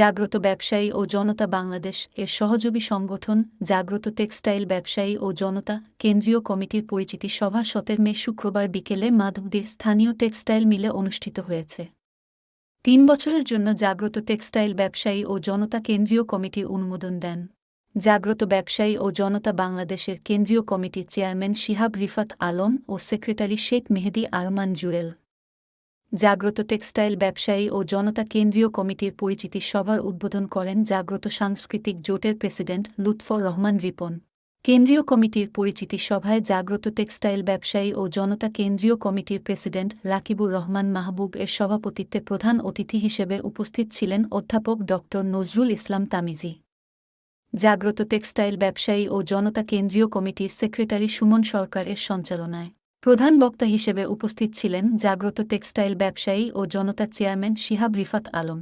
জাগ্রত ব্যবসায়ী ও জনতা বাংলাদেশ এর সহযোগী সংগঠন, জাগ্রত টেক্সটাইল ব্যবসায়ী ও জনতা কেন্দ্রীয় কমিটির পরিচিতি সভা সতের মে শুক্রবার বিকেলে মাধবদীর স্থানীয় টেক্সটাইল মিলে অনুষ্ঠিত হয়েছে। তিন বছরের জন্য জাগ্রত টেক্সটাইল ব্যবসায়ী ও জনতা কেন্দ্রীয় কমিটির অনুমোদন দেন। জাগ্রত ব্যবসায়ী ও জনতা বাংলাদেশের কেন্দ্রীয় কমিটির চেয়ারম্যান শিহাব রিফাত আলম ও সেক্রেটারি শেখ মেহেদি আরমান জুয়েল। জাগ্রত টেক্সটাইল ব্যবসায়ী ও জনতা কেন্দ্রীয় কমিটির পরিচিতি সভার উদ্বোধন করেন জাগ্রত সাংস্কৃতিক জোটের প্রেসিডেন্ট লুৎফর রহমান রিপন। কেন্দ্রীয় কমিটির পরিচিতি সভায় জাগ্রত টেক্সটাইল ব্যবসায়ী ও জনতা কেন্দ্রীয় কমিটির প্রেসিডেন্ট রাকিবুর রহমান মাহবুব এর সভাপতিত্বে প্রধান অতিথি হিসেবে উপস্থিত ছিলেন অধ্যাপক ড. নজরুল ইসলাম তামিজি। জাগ্রত টেক্সটাইল ব্যবসায়ী ও জনতা কেন্দ্রীয় কমিটির সেক্রেটারি সুমন সরকারের সঞ্চালনায়। প্রধান বক্তা হিসেবে উপস্থিত ছিলেন জাগ্রত টেক্সটাইল ব্যবসায়ী ও জনতা চেয়ারম্যান শিহাব রিফাত আলম।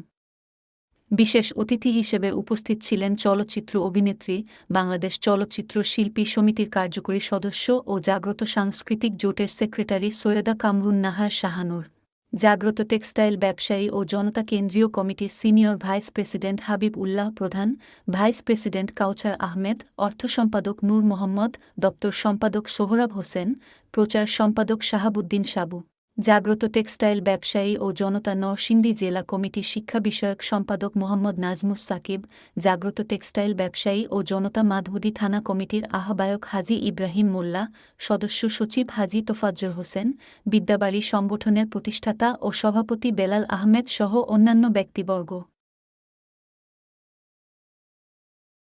বিশেষ অতিথি হিসেবে উপস্থিত ছিলেন চলচ্চিত্র অভিনেত্রী, বাংলাদেশ চলচ্চিত্র শিল্পী সমিতির কার্যকরী সদস্য ও জাগ্রত সাংস্কৃতিক জোটের সেক্রেটারি সৈয়দা কামরুন নাহার শাহানুর। জাগ্রত টেক্সটাইল ব্যবসায়ী ও জনতা কেন্দ্রীয় কমিটির senior vice president Habib Ullah Prodhan, vice president কাউচার Ahmed, অর্থ সম্পাদক নূর মোহাম্মদ, দপ্তর সম্পাদক সোহরাব হোসেন, প্রচার সম্পাদক শাহাবুদ্দিন সাবু। জাগ্রত টেক্সটাইল ব্যবসায়ী ও জনতা নরসিংদী জেলা কমিটির শিক্ষা বিষয়ক সম্পাদক মোহাম্মদ নাজমুস সাকিব, জাগ্রত টেক্সটাইল ব্যবসায়ী ও জনতা মাধবদী থানা কমিটির আহ্বায়ক হাজি ইব্রাহিম মোল্লা, সদস্য সচিব হাজি তোফাজ্জর হোসেন, বিদ্যাবাড়ি সংগঠনের প্রতিষ্ঠাতা ও সভাপতি বেলাল আহমেদ সহ অন্যান্য ব্যক্তিবর্গ।